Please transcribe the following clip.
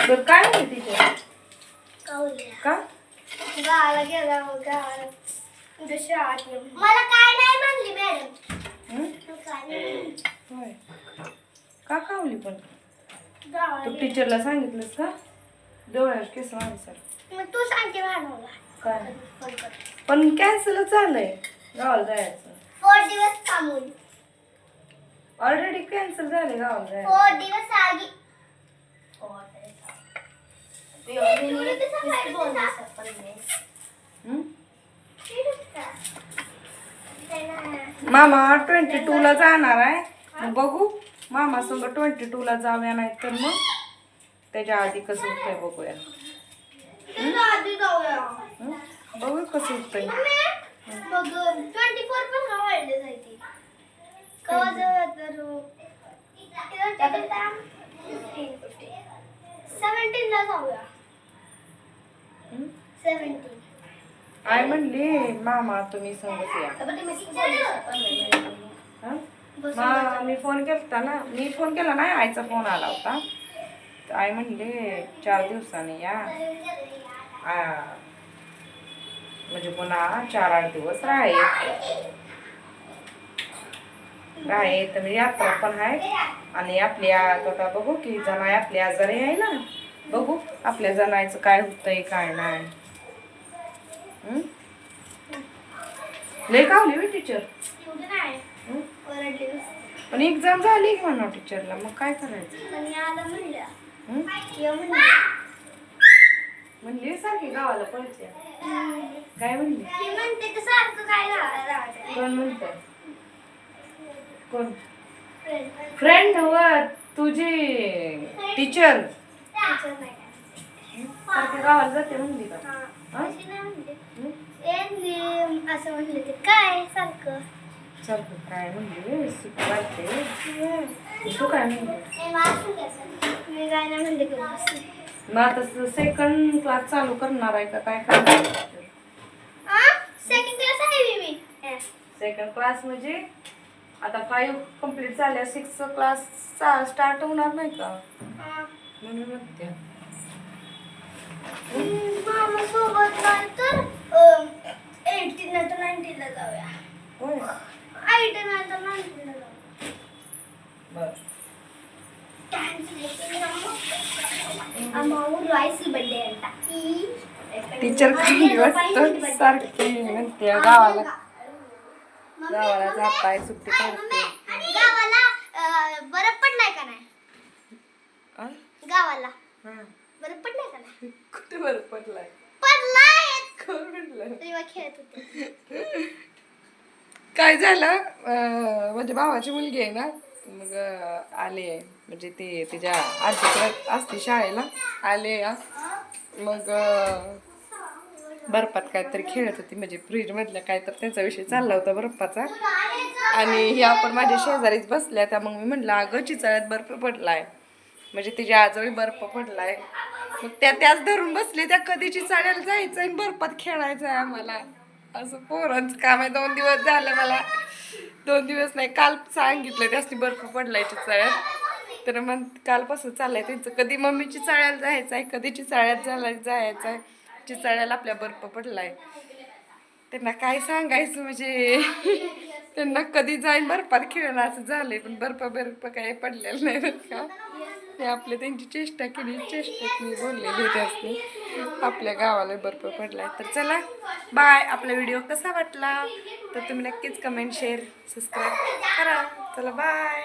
बरं काय टीचर कवल्या का? गावाला गेला मग गावाला. ये. मला काय नाही म्हणली मॅडम. हं? होय. का खावली पण? तू. टीचरला सांगितलंस का? डोळ्यावर केस सर मग तू सांगते काय? पण कॅन्सल झालंय. गावाला जायचं. फोर दिवस थांबून. ऑलरेडी कॅन्सल झाले गावाला जायचं. फोर दिवस आगी? मामा ट्वेंटी टू ला जाणार आहे. मग बघू. मामा संग ट्वेंटी टू ला जाऊया नाही तर मग. त्याच्या आधी कसं होतंय बघूया. बघू कसं होतंय. सेवन्टीन ला जाऊया. आय म्हणली मामा तुम्ही संगत या? मा मी फोन केलता ना. मी फोन केला नाही आईचा फोन आला होता. आई म्हणले चार दिवसांनी या. म्हणजे पुन्हा चार आठ दिवस राहाय राहाय तर यात्रा पण आहे. आणि आपल्या आता बघू की जणाय आपल्या आजारी आहे ना. बघू आपल्या जणायचं काय होतंय काय नाही. लय कावली होय टीचर एवढं नाही. हं? ओरडले पण एक्झाम झाली की म्हणा टीचरला मग काय करायचं? आलं म्हणलं. हं? ये म्हणलं. म्हणली सारखी गावाला पळते काय म्हणली? ती म्हणते की सारखं काय राहतं. कोण म्हणतंय कोण? फ्रेंड हव तुझी टीचर सारखी गावाला जाते म्हणली का? हं? हं? असं म्हणलं ते काय सारखं? सारखं काय वाटते तू काय मी काय नाही म्हणले की बस. मग आता सेकंड क्लास चालू करणार आहे का? काय करणार आ? Second class आहे मी. मी. सेकंड क्लास म्हणजे? आता फाईव्ह कंप्लीट झाल्या सिक्स क्लास स्टार्ट होणार नाही का? हा. म्हणून म्हणते. हम्म, तर? जाऊया होय टीचर काही वाटतं सारखी म्हणते गावाला गावाला जाताय सुट्टी काढते. गावाला बरं पडलाय का नाही? गावाला. हा. बरं पडलाय का नाही? कुठे बरं पडलाय? तेव्हा खेळत होते काय झालं? अं, माझ्या म्हणजे भावाची मुलगी आहे ना मग अं, आले म्हणजे ती तिच्या आजीकडे असते शाळेला आले हा. मग अं, बर्फात काहीतरी खेळत होती. म्हणजे फ्रीज मधल्या काय तर त्याचा विषय चालला होता बर्फाचा. आणि ही आपण माझ्या शेजारीच बसल्या त्या मग मी म्हटलं अगं चिचाळ्यात बर्फ पडलाय. म्हणजे तिच्या आजोळी बर्फ पडलाय. मग त्या त्याच धरून बसले त्या कधीची चाळ्याला जायचं आणि बर्फात खेळायचं आहे आम्हाला. असं पोरांचं काम आहे. दोन दिवस झालं मला. दोन दिवस नाही काल सांगितलं त्यासनी बर्फ पडलाय चाळ्यात. तर मग कालपासून चाललंय त्यांचं. कधी मम्मीची चाळ्याला जायचं आहे कधीची चाळ्यात झाला जायचं आहे चिचाळ्याला आपल्या बर्फ पडलाय. त्यांना काय सांगायचं म्हणजे? त्यांना कधी जाईन बर्फात खेळणं असं झालंय पण बर्फ बर्फ काही पडलेलं नाही बरं का? ते आपले त्यांची चेष्टा केली चेष्टा मी बोललेली त्यासनी आपल्या गावाला बर्फ पडला तर चला बाय आपला व्हिडिओ कसा वाटला? तर तुम्ही नक्कीच कमेंट शेअर सबस्क्राईब करा. चला बाय